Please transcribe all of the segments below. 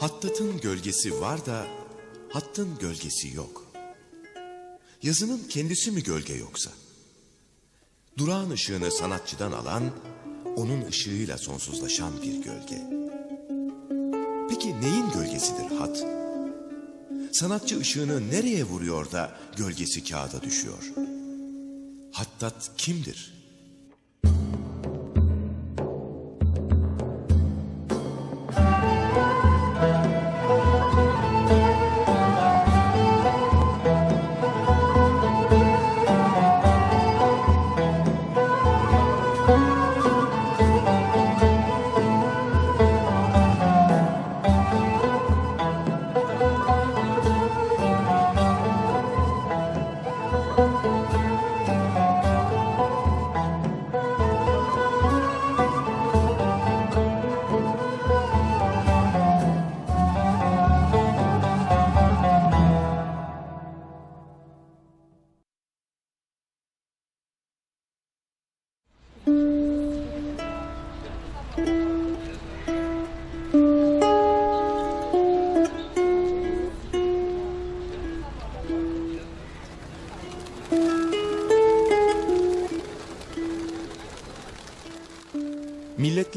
Hattat'ın gölgesi var da hattın gölgesi yok. Yazının kendisi mi gölge yoksa? Durağın ışığını sanatçıdan alan, onun ışığıyla sonsuzlaşan bir gölge. Peki neyin gölgesidir hat? Sanatçı ışığını nereye vuruyor da gölgesi kağıda düşüyor? Hattat kimdir?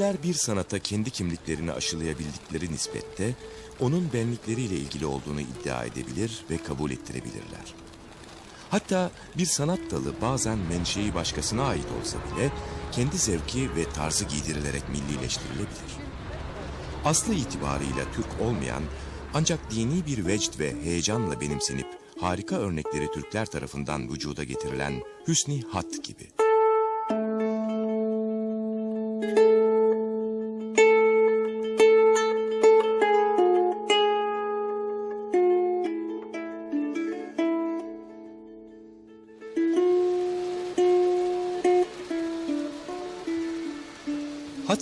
Milletler bir sanata kendi kimliklerini aşılayabildikleri nispette onun benlikleriyle ilgili olduğunu iddia edebilir ve kabul ettirebilirler. Hatta bir sanat dalı bazen menşei başkasına ait olsa bile kendi zevki ve tarzı giydirilerek millileştirilebilir. Aslı itibarıyla Türk olmayan ancak dini bir vecd ve heyecanla benimsenip harika örnekleri Türkler tarafından vücuda getirilen Hüsni Hat gibi.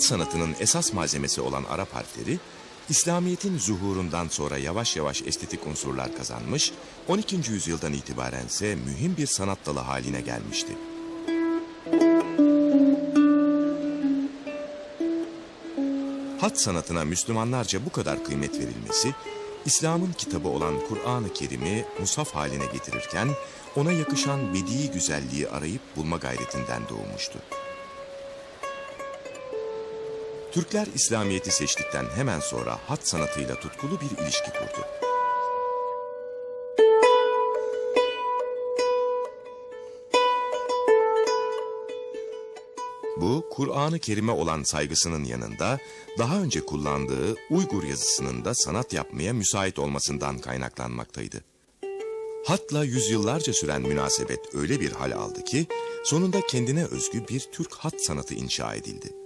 Hat sanatının esas malzemesi olan Arap harfleri, İslamiyet'in zuhurundan sonra yavaş yavaş estetik unsurlar kazanmış, 12. yüzyıldan itibaren ise mühim bir sanat dalı haline gelmişti. Hat sanatına Müslümanlarca bu kadar kıymet verilmesi, İslam'ın kitabı olan Kur'an-ı Kerim'i musaf haline getirirken, ona yakışan bedi güzelliği arayıp bulma gayretinden doğmuştu. Türkler İslamiyet'i seçtikten hemen sonra hat sanatıyla tutkulu bir ilişki kurdu. Bu, Kur'an-ı Kerim'e olan saygısının yanında daha önce kullandığı Uygur yazısının da sanat yapmaya müsait olmasından kaynaklanmaktaydı. Hatla yüzyıllarca süren münasebet öyle bir hal aldı ki sonunda kendine özgü bir Türk hat sanatı inşa edildi.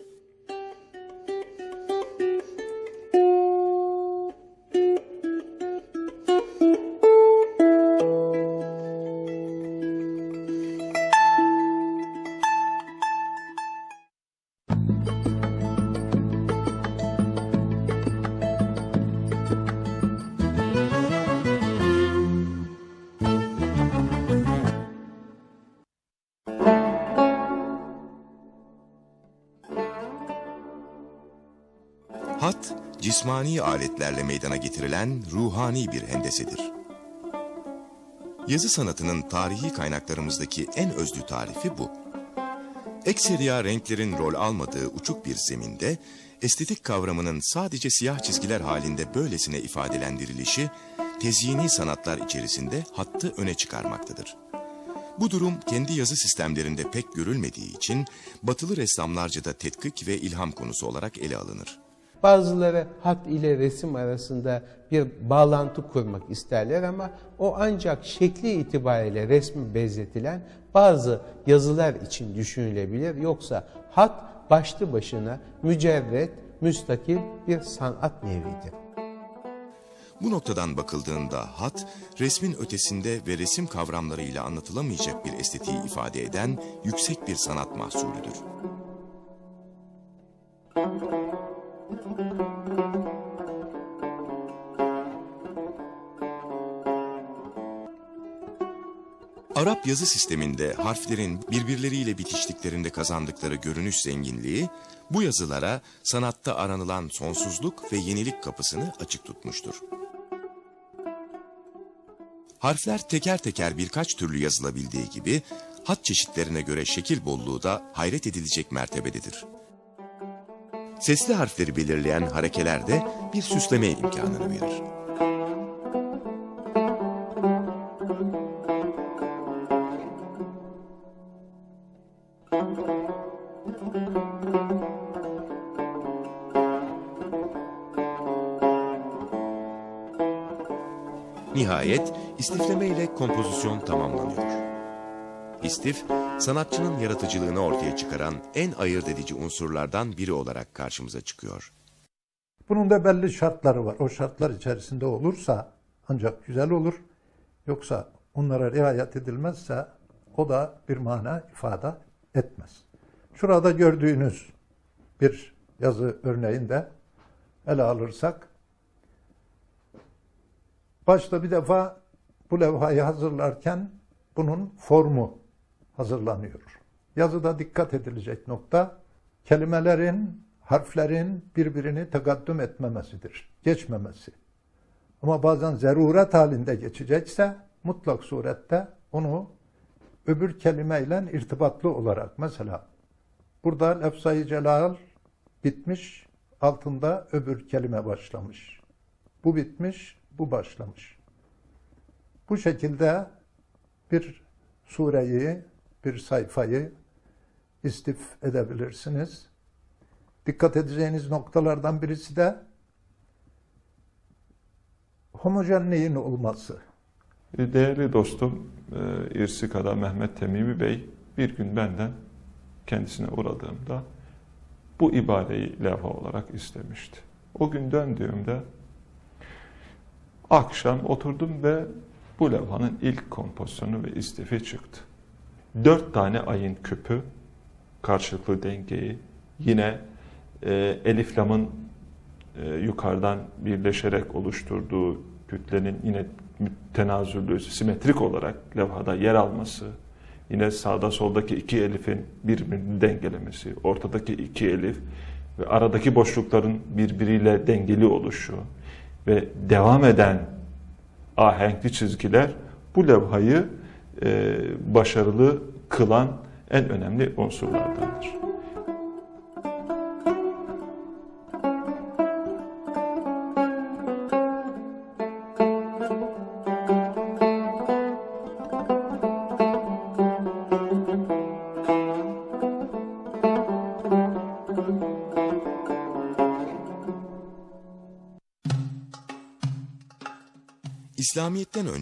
Cismani aletlerle meydana getirilen ruhani bir hendesedir. Yazı sanatının tarihi kaynaklarımızdaki en özlü tarifi bu. Ekseriya renklerin rol almadığı uçuk bir zeminde, estetik kavramının sadece siyah çizgiler halinde böylesine ifadelendirilişi, tezyini sanatlar içerisinde hattı öne çıkarmaktadır. Bu durum kendi yazı sistemlerinde pek görülmediği için batılı ressamlarca da tetkik ve ilham konusu olarak ele alınır. Bazıları hat ile resim arasında bir bağlantı kurmak isterler ama o ancak şekli itibariyle resmi benzetilen bazı yazılar için düşünülebilir. Yoksa hat başlı başına mücerret, müstakil bir sanat nevidir. Bu noktadan bakıldığında hat, resmin ötesinde ve resim kavramlarıyla anlatılamayacak bir estetiği ifade eden yüksek bir sanat mahsulüdür. Arap yazı sisteminde harflerin birbirleriyle bitiştiklerinde kazandıkları görünüş zenginliği, bu yazılara sanatta aranılan sonsuzluk ve yenilik kapısını açık tutmuştur. Harfler teker teker birkaç türlü yazılabildiği gibi, hat çeşitlerine göre şekil bolluğu da hayret edilecek mertebededir. Sesli harfleri belirleyen harekeler de bir süsleme imkanını verir. Nihayet istifleme ile kompozisyon tamamlanıyor. İstif, sanatçının yaratıcılığını ortaya çıkaran en ayırt edici unsurlardan biri olarak karşımıza çıkıyor. Bunun da belli şartları var. O şartlar içerisinde olursa ancak güzel olur. Yoksa onlara riayet edilmezse o da bir mana ifade etmez. Şurada gördüğünüz bir yazı örneğinde ele alırsak başta bir defa bu levhayı hazırlarken bunun formu hazırlanıyor. Yazıda dikkat edilecek nokta kelimelerin, harflerin birbirini tekaddüm etmemesidir, geçmemesi. Ama bazen zaruret halinde geçecekse mutlak surette onu öbür kelimeyle irtibatlı olarak mesela burada lefzayı celal bitmiş, altında öbür kelime başlamış. Bu bitmiş, bu başlamış. Bu şekilde bir sureyi, bir sayfayı istif edebilirsiniz. Dikkat edeceğiniz noktalardan birisi de homojenliğin olması. Değerli dostum e, İrsika'da Mehmet Temimi Bey bir gün benden kendisine uğradığımda bu ibareyi levha olarak istemişti. O gün döndüğümde akşam oturdum ve bu levhanın ilk kompozisyonu ve istifi çıktı. Dört tane ayın küpü, karşılıklı dengeyi, yine e, elif lamın e, yukarıdan birleşerek oluşturduğu kütlenin yine tenazüllü, simetrik olarak levhada yer alması, yine sağda soldaki iki elifin birbirini dengelemesi, ortadaki iki elif ve aradaki boşlukların birbiriyle dengeli oluşu ve devam eden ahenkli çizgiler bu levhayı başarılı kılan en önemli unsurlardandır.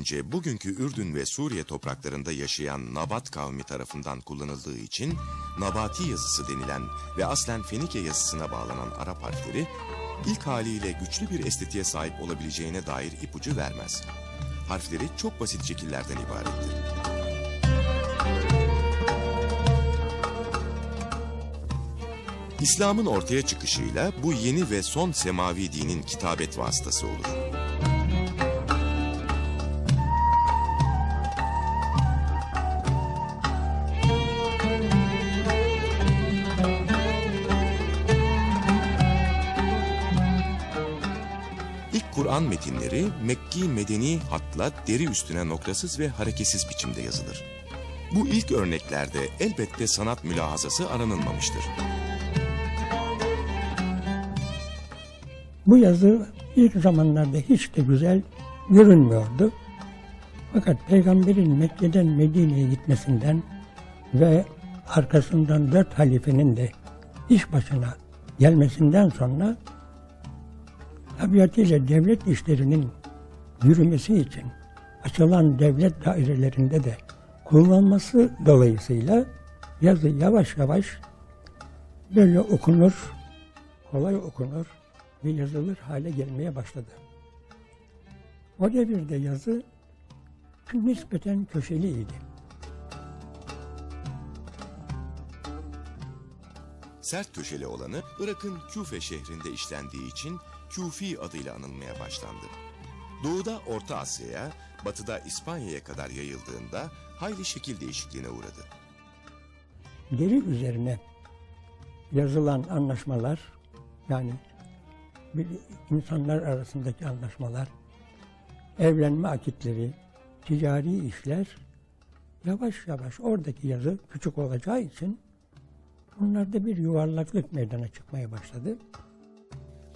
Önce bugünkü Ürdün ve Suriye topraklarında yaşayan Nabat kavmi tarafından kullanıldığı için Nabati yazısı denilen ve aslen Fenike yazısına bağlanan Arap harfleri ilk haliyle güçlü bir estetiğe sahip olabileceğine dair ipucu vermez. Harfleri çok basit şekillerden ibarettir. İslam'ın ortaya çıkışıyla bu yeni ve son semavi dinin kitabet vasıtası olur. Metinleri Mekki medeni hatla deri üstüne noktasız ve hareketsiz biçimde yazılır. Bu ilk örneklerde elbette sanat mülahazası aranılmamıştır. Bu yazı ilk zamanlarda hiç de güzel görünmüyordu. Fakat peygamberin Mekke'den Medine'ye gitmesinden ve arkasından dört halifenin de iş başına gelmesinden sonra tabiatıyla devlet işlerinin yürümesi için açılan devlet dairelerinde de kullanılması dolayısıyla yazı yavaş yavaş böyle okunur, kolay okunur ve yazılır hale gelmeye başladı. O devirde yazı nispeten köşeliydi. Sert köşeli olanı Irak'ın Küfe şehrinde işlendiği için Küfi adıyla anılmaya başlandı. Doğuda Orta Asya'ya, batıda İspanya'ya kadar yayıldığında hayli şekil değişikliğine uğradı. deri üzerine yazılan anlaşmalar yani insanlar arasındaki anlaşmalar, evlenme akitleri, ticari işler yavaş yavaş oradaki yazı küçük olacağı için bunlarda bir yuvarlaklık meydana çıkmaya başladı.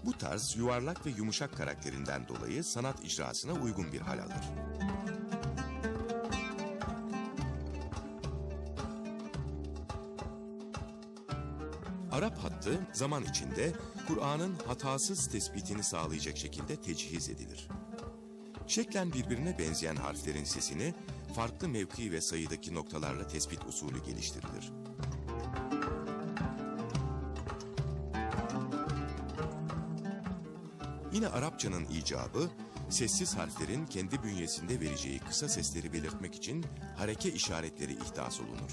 Bu tarz yuvarlak ve yumuşak karakterinden dolayı sanat icrasına uygun bir hal alır. Arap hattı zaman içinde Kur'an'ın hatasız tespitini sağlayacak şekilde tecihiz edilir. Şeklen birbirine benzeyen harflerin sesini farklı mevki ve sayıdaki noktalarla tespit usulü geliştirilir. Yine Arapçanın icabı, sessiz harflerin kendi bünyesinde vereceği kısa sesleri belirtmek için hareke işaretleri ihdas olunur.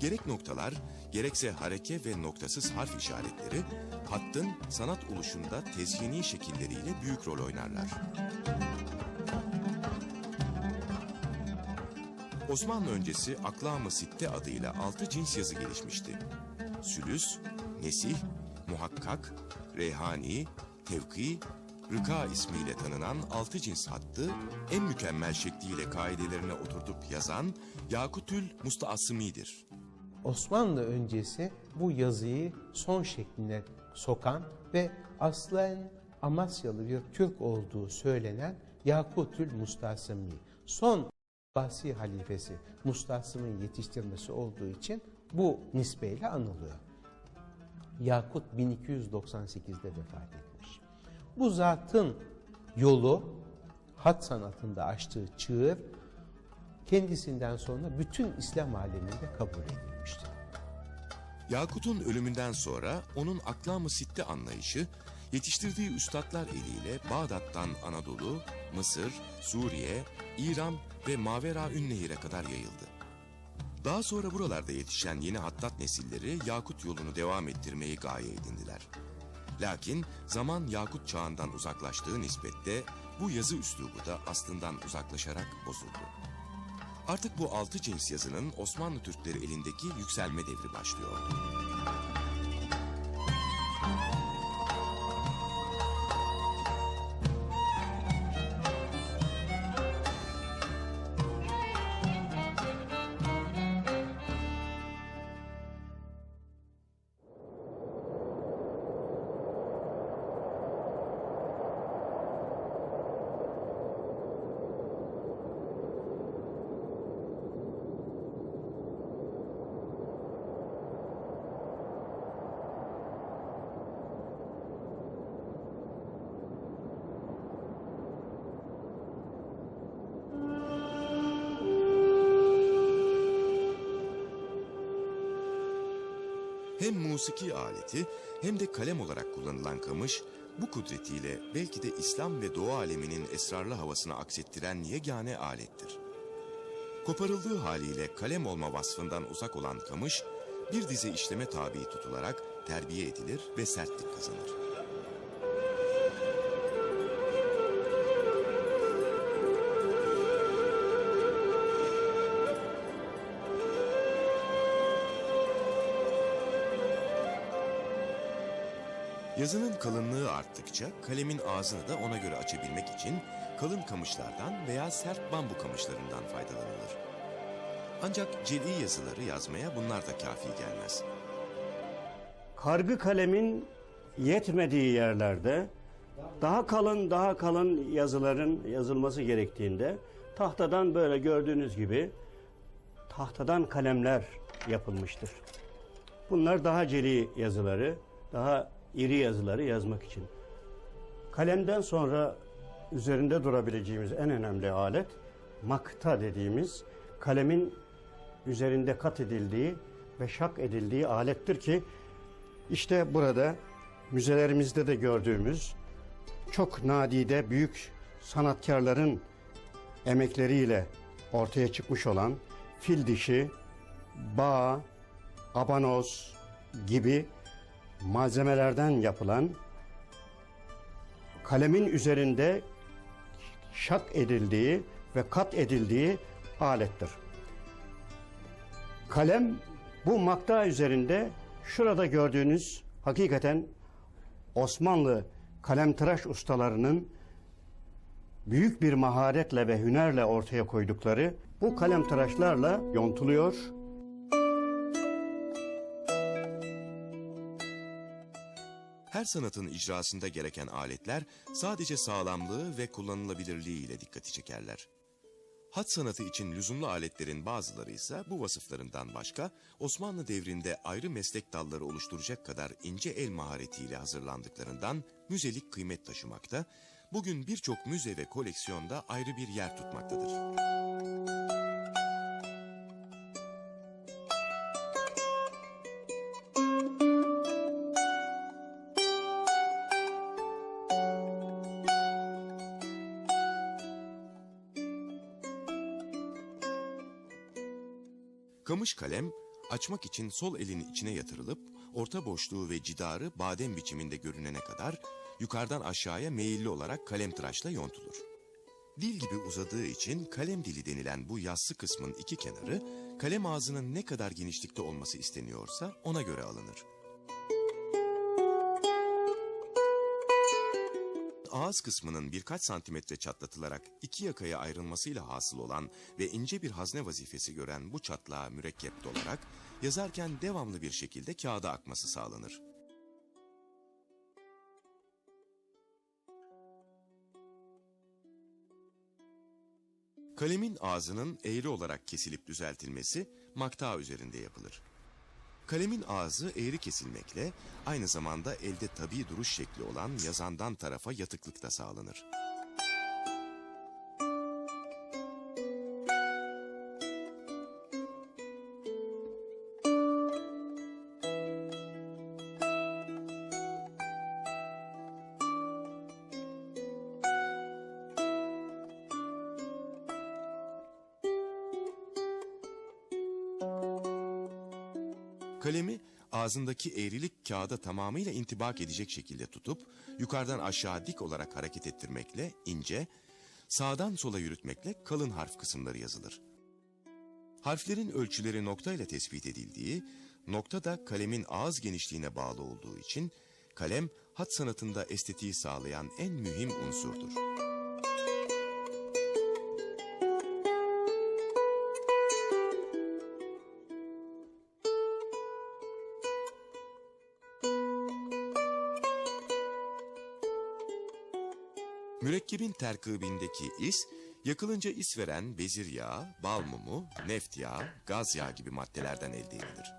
Gerek noktalar, gerekse hareke ve noktasız harf işaretleri, hattın sanat oluşunda tezyini şekilleriyle büyük rol oynarlar. Osmanlı öncesi Aklam-ı Sitte adıyla altı cins yazı gelişmişti. Sülüs, Nesih, Muhakkak, Reyhani, Tevki, Rıka ismiyle tanınan altı cins hattı en mükemmel şekliyle kaidelerine oturtup yazan Yakutül Mustaasimi'dir. Osmanlı öncesi bu yazıyı son şekline sokan ve aslen Amasyalı bir Türk olduğu söylenen Yakutül Mustasimi. Son Abbasi halifesi Mustasım'ın yetiştirmesi olduğu için bu nisbeyle anılıyor. Yakut 1298'de vefat etmiş. Bu zatın yolu hat sanatında açtığı çığır kendisinden sonra bütün İslam aleminde kabul edilmiştir. Yakut'un ölümünden sonra onun Aklam-ı Sitte anlayışı yetiştirdiği üstadlar eliyle Bağdat'tan Anadolu, Mısır, Suriye, İran ve Mavera Ünnehir'e kadar yayıldı. Daha sonra buralarda yetişen yeni hattat nesilleri Yakut yolunu devam ettirmeyi gaye edindiler. Lakin zaman Yakut çağından uzaklaştığı nispette bu yazı üslubu da aslından uzaklaşarak bozuldu. Artık bu altı cins yazının Osmanlı Türkleri elindeki yükselme devri başlıyordu. Musiki aleti hem de kalem olarak kullanılan kamış bu kudretiyle belki de İslam ve Doğu aleminin esrarlı havasını aksettiren yegane alettir. Koparıldığı haliyle kalem olma vasfından uzak olan kamış bir dizi işleme tabi tutularak terbiye edilir ve sertlik kazanır. Yazının kalınlığı arttıkça kalemin ağzını da ona göre açabilmek için kalın kamışlardan veya sert bambu kamışlarından faydalanılır. Ancak celi yazıları yazmaya bunlar da kafi gelmez. kargı kalemin yetmediği yerlerde daha kalın daha kalın yazıların yazılması gerektiğinde tahtadan böyle gördüğünüz gibi tahtadan kalemler yapılmıştır. Bunlar daha celi yazıları, daha iri yazıları yazmak için. Kalemden sonra üzerinde durabileceğimiz en önemli alet makta dediğimiz kalemin üzerinde kat edildiği ve şak edildiği alettir ki işte burada müzelerimizde de gördüğümüz çok nadide büyük sanatkarların emekleriyle ortaya çıkmış olan fil dişi, bağ, abanoz gibi malzemelerden yapılan kalemin üzerinde şak edildiği ve kat edildiği alettir. Kalem bu makta üzerinde şurada gördüğünüz hakikaten Osmanlı kalemtıraş ustalarının büyük bir maharetle ve hünerle ortaya koydukları bu kalemtıraşlarla yontuluyor. Her sanatın icrasında gereken aletler sadece sağlamlığı ve kullanılabilirliği ile dikkati çekerler. Hat sanatı için lüzumlu aletlerin bazıları ise bu vasıflarından başka Osmanlı devrinde ayrı meslek dalları oluşturacak kadar ince el maharetiyle hazırlandıklarından müzelik kıymet taşımakta, bugün birçok müze ve koleksiyonda ayrı bir yer tutmaktadır. Kamış kalem açmak için sol elin içine yatırılıp orta boşluğu ve cidarı badem biçiminde görünene kadar yukarıdan aşağıya meyilli olarak kalem tıraşla yontulur. Dil gibi uzadığı için kalem dili denilen bu yassı kısmın iki kenarı kalem ağzının ne kadar genişlikte olması isteniyorsa ona göre alınır. Ağız kısmının birkaç santimetre çatlatılarak iki yakaya ayrılmasıyla hasıl olan ve ince bir hazne vazifesi gören bu çatlağa mürekkep dolarak yazarken devamlı bir şekilde kağıda akması sağlanır. Kalemin ağzının eğri olarak kesilip düzeltilmesi makta üzerinde yapılır. Kalemin ağzı eğri kesilmekle aynı zamanda elde tabi duruş şekli olan yazandan tarafa yatıklık da sağlanır. Ağzındaki eğrilik kağıda tamamıyla intibak edecek şekilde tutup yukarıdan aşağı dik olarak hareket ettirmekle ince, sağdan sola yürütmekle kalın harf kısımları yazılır. Harflerin ölçüleri noktayla tespit edildiği, nokta da kalemin ağız genişliğine bağlı olduğu için kalem hat sanatında estetiği sağlayan en mühim unsurdur. Terkibindeki is, yakılınca is veren bezir yağı, bal mumu, neft yağı, gaz yağı gibi maddelerden elde edilir.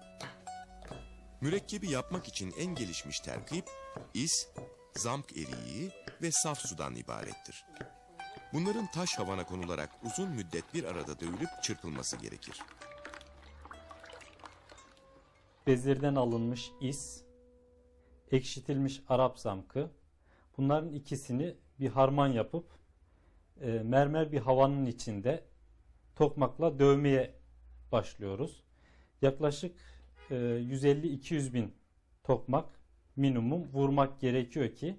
Mürekkebi yapmak için en gelişmiş terkip, is, zamk eriği ve saf sudan ibarettir. Bunların taş havana konularak uzun müddet bir arada dövülüp çırpılması gerekir. bezirden alınmış is, ekşitilmiş Arap zamkı. Bunların ikisini bir harman yapıp e, mermer bir havanın içinde tokmakla dövmeye başlıyoruz. Yaklaşık e, 150-200 bin tokmak minimum vurmak gerekiyor ki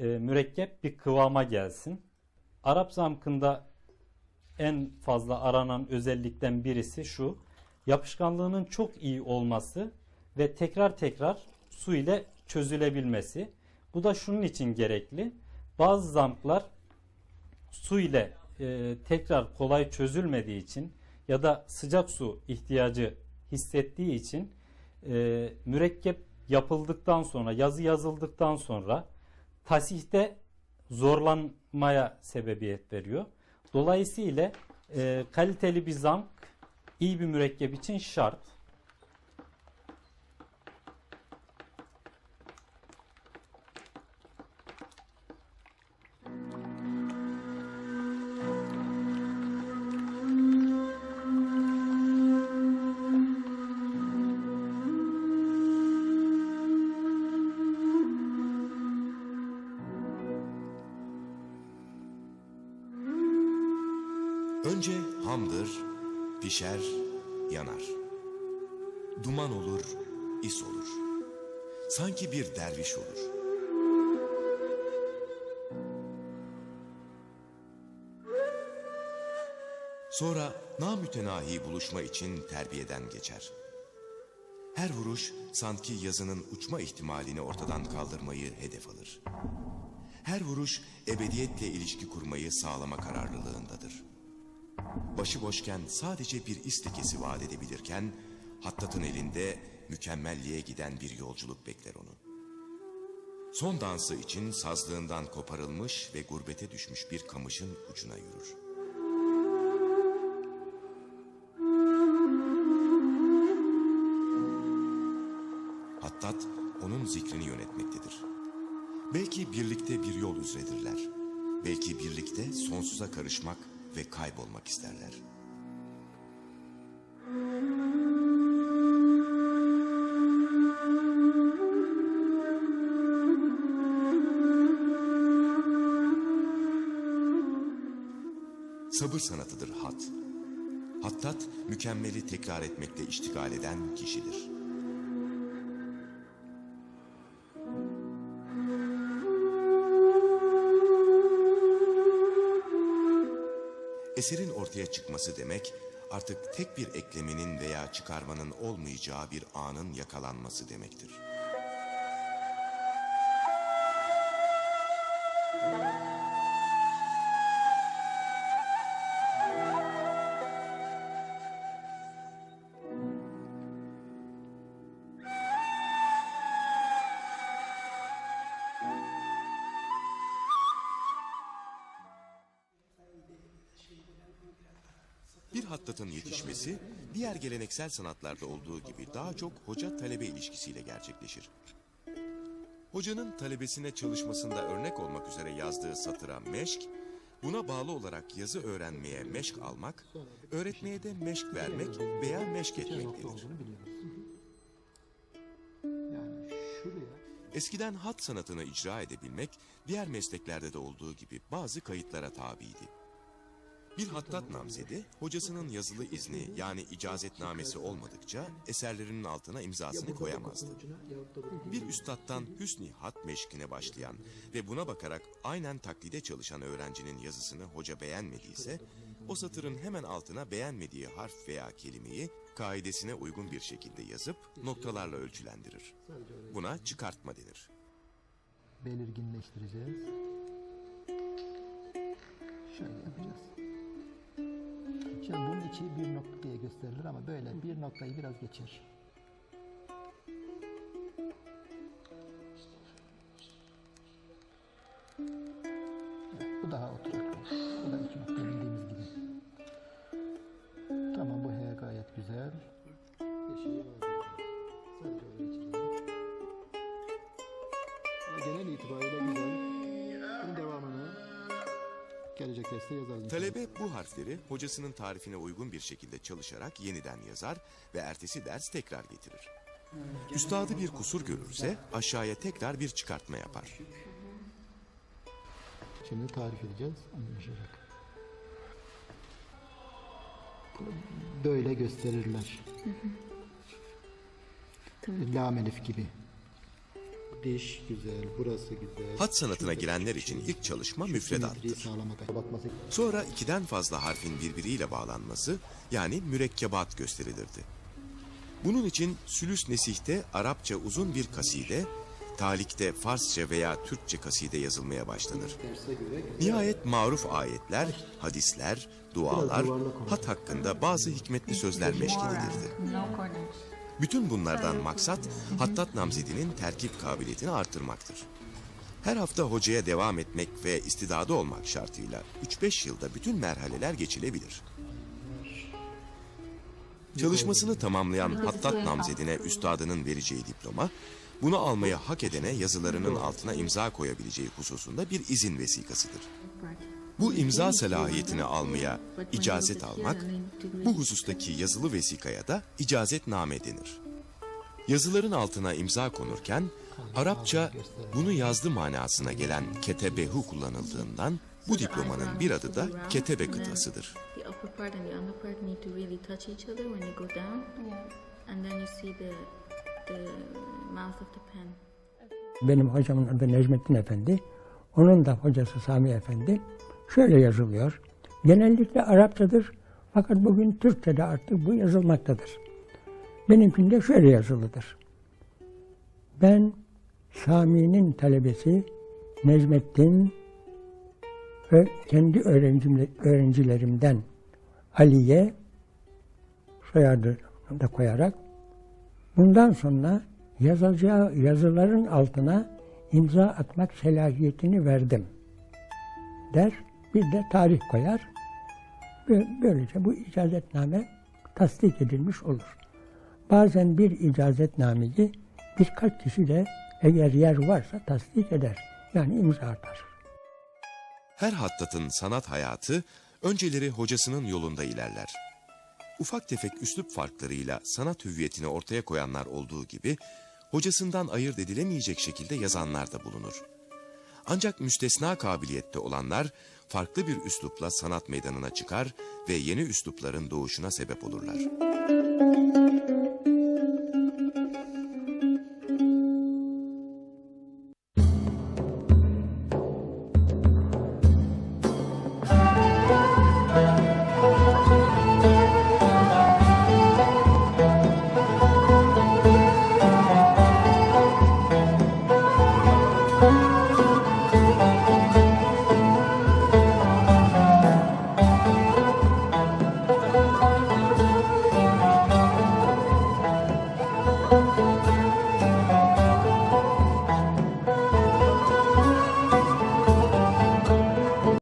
e, mürekkep bir kıvama gelsin. Arap zamkında en fazla aranan özellikten birisi şu. Yapışkanlığının çok iyi olması ve tekrar tekrar su ile çözülebilmesi. Bu da şunun için gerekli. Bazı zamklar su ile e, tekrar kolay çözülmediği için ya da sıcak su ihtiyacı hissettiği için e, mürekkep yapıldıktan sonra, yazı yazıldıktan sonra tasihte zorlanmaya sebebiyet veriyor. Dolayısıyla e, kaliteli bir zamk iyi bir mürekkep için şart. Buluşma için terbiyeden geçer. Her vuruş sanki yazının uçma ihtimalini ortadan kaldırmayı hedef alır. Her vuruş ebediyetle ilişki kurmayı sağlama kararlılığındadır. Başıboşken sadece bir istikesi vaat edebilirken, Hattat'ın elinde mükemmelliğe giden bir yolculuk bekler onu. Son dansı için sazlığından koparılmış ve gurbete düşmüş bir kamışın ucuna yürür. Onun zikrini yönetmektedir. Belki birlikte bir yol üzredirler. Belki birlikte sonsuza karışmak ve kaybolmak isterler. Sabır sanatıdır hat. Hattat mükemmeli tekrar etmekle iştigal eden kişidir. Eserin ortaya çıkması demek artık tek bir ekleminin veya çıkarmanın olmayacağı bir anın yakalanması demektir. Bir hattatın yetişmesi diğer geleneksel sanatlarda olduğu gibi daha çok hoca talebe ilişkisiyle gerçekleşir. Hocanın talebesine çalışmasında örnek olmak üzere yazdığı satıra meşk, buna bağlı olarak yazı öğrenmeye meşk almak, öğretmeye de meşk vermek veya meşk etmek denir. Eskiden hat sanatını icra edebilmek diğer mesleklerde de olduğu gibi bazı kayıtlara tabiydi. Bir hattat namzedi hocasının yazılı izni yani icazetnamesi olmadıkça eserlerinin altına imzasını koyamazdı. Bir üstattan hüsni hat meşkine başlayan ve buna bakarak aynen taklide çalışan öğrencinin yazısını hoca beğenmediyse, o satırın hemen altına beğenmediği harf veya kelimeyi kaidesine uygun bir şekilde yazıp noktalarla ölçülendirir. Buna çıkartma denir. belirginleştireceğiz. Şöyle yapacağız. Şimdi bunun içi bir nokta diye gösterilir ama böyle bir noktayı biraz geçer. Hocasının tarifine uygun bir şekilde çalışarak yeniden yazar ve ertesi ders tekrar getirir. Üstadı bir kusur görürse aşağıya tekrar bir çıkartma yapar. Şimdi tarif edeceğiz. Anlaşılacak. Böyle gösterirler. Lam elif gibi. Diş güzel, burası güzel. Hat sanatına girenler için ilk çalışma müfredattır. Sonra ikiden fazla harfin birbiriyle bağlanması yani mürekkebat gösterilirdi. Bunun için sülüs nesihte Arapça uzun bir kaside, talikte Farsça veya Türkçe kaside yazılmaya başlanır. Nihayet maruf ayetler, hadisler, dualar, hat hakkında bazı hikmetli sözler meşk edilirdi. Bütün bunlardan maksat Hattat Namzedi'nin terkip kabiliyetini artırmaktır. Her hafta hocaya devam etmek ve istidadı olmak şartıyla 3-5 yılda bütün merhaleler geçilebilir. Çalışmasını tamamlayan Hattat Namzedi'ne üstadının vereceği diploma, bunu almayı hak edene yazılarının altına imza koyabileceği hususunda bir izin vesikasıdır. Bu imza salahiyetini almaya icazet almak, bu husustaki yazılı vesikaya da icazetname denir. Yazıların altına imza konurken, Arapça bunu yazdı manasına gelen ketebehu kullanıldığından, bu diplomanın bir adı da ketebe kıtasıdır. Benim hocamın adı Necmettin Efendi. Onun da hocası Sami Efendi. Şöyle yazılıyor. Genellikle Arapçadır Fakat bugün Türkçe'de artık bu yazılmaktadır. Benimkinde şöyle yazılıdır. Ben Sami'nin talebesi Necmettin ve kendi öğrencimle- öğrencilerimden Ali'ye soyadını da koyarak bundan sonra yazacağı yazıların altına imza atmak selahiyetini verdim der. Bir de tarih koyar. Böylece bu icazetname tasdik edilmiş olur. Bazen bir icazetnameyi birkaç kişi de eğer yer varsa tasdik eder. Yani imza atar. Her hattatın sanat hayatı önceleri hocasının yolunda ilerler. Ufak tefek üslup farklarıyla sanat hüviyetini ortaya koyanlar olduğu gibi hocasından ayırt edilemeyecek şekilde yazanlar da bulunur. Ancak müstesna kabiliyette olanlar farklı bir üslupla sanat meydanına çıkar ve yeni üslupların doğuşuna sebep olurlar.